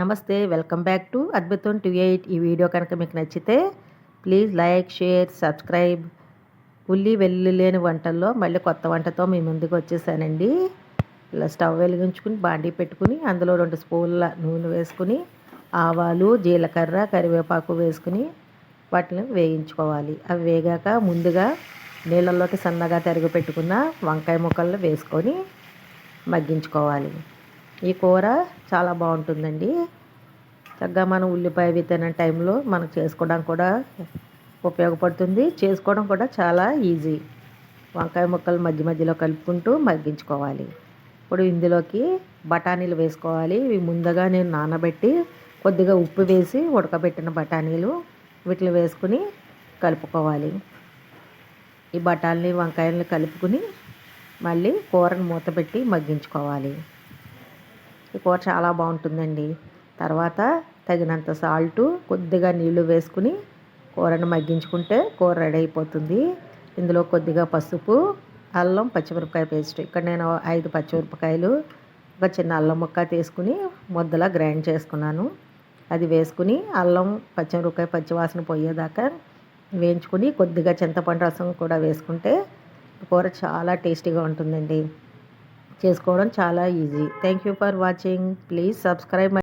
నమస్తే welcome back to Adbhutam two eight. ఈ video కనుక మీకు నచ్చితే ప్లీజ్ లైక్ షేర్ సబ్స్క్రైబ్. ఉల్లి వెల్లుల్లి లేని వంటల్లో మళ్ళీ కొత్త వంటతో మీ ముందుకు వచ్చేసానండి. ఇలా స్టవ్ వెలిగించుకుని బాండీ పెట్టుకుని అందులో రెండు స్పూన్ల నూనె వేసుకుని ఆవాలు జీలకర్ర కరివేపాకు వేసుకుని వాటిని వేయించుకోవాలి. అవి వేగాక ముందుగా నీళ్ళల్లోకి సన్నగా తరిగి పెట్టుకున్న వంకాయ ముక్కలను వేసుకొని మగ్గించుకోవాలి. ఈ కూర చాలా బాగుంటుందండి. చక్కగా మనం ఉల్లిపాయ విత్తన టైంలో మనం చేసుకోవడం కూడా ఉపయోగపడుతుంది. చేసుకోవడం కూడా చాలా ఈజీ. వంకాయ ముక్కలు మధ్య మధ్యలో కలుపుకుంటూ మగ్గించుకోవాలి. ఇప్పుడు ఇందులోకి బఠానీలు వేసుకోవాలి. ఇవి ముందుగా నేను నానబెట్టి కొద్దిగా ఉప్పు వేసి ఉడకబెట్టిన బఠానీలు వీటిని వేసుకుని కలుపుకోవాలి. ఈ బఠానీ వంకాయలను కలుపుకుని మళ్ళీ కూరను మూత పెట్టి మగ్గించుకోవాలి. ఈ కూర చాలా బాగుంటుందండి. తర్వాత తగినంత సాల్టు కొద్దిగా నీళ్ళు వేసుకుని కూరను మగ్గించుకుంటే కూర రెడీ అయిపోతుంది. ఇందులో కొద్దిగా పసుపు అల్లం పచ్చిమిరపకాయ పేస్ట్. ఇక్కడ నేను ఐదు పచ్చిమిరపకాయలు ఒక చిన్న అల్లం ముక్క తీసుకుని ముద్దలా గ్రైండ్ చేసుకున్నాను. అది వేసుకుని అల్లం పచ్చిమిరపకాయ పచ్చివాసన పోయేదాకా వేయించుకుని కొద్దిగా చింతపండు రసం కూడా వేసుకుంటే కూర చాలా టేస్టీగా ఉంటుందండి. చేసుకోవడం చాలా easy. Thank you for watching please subscribe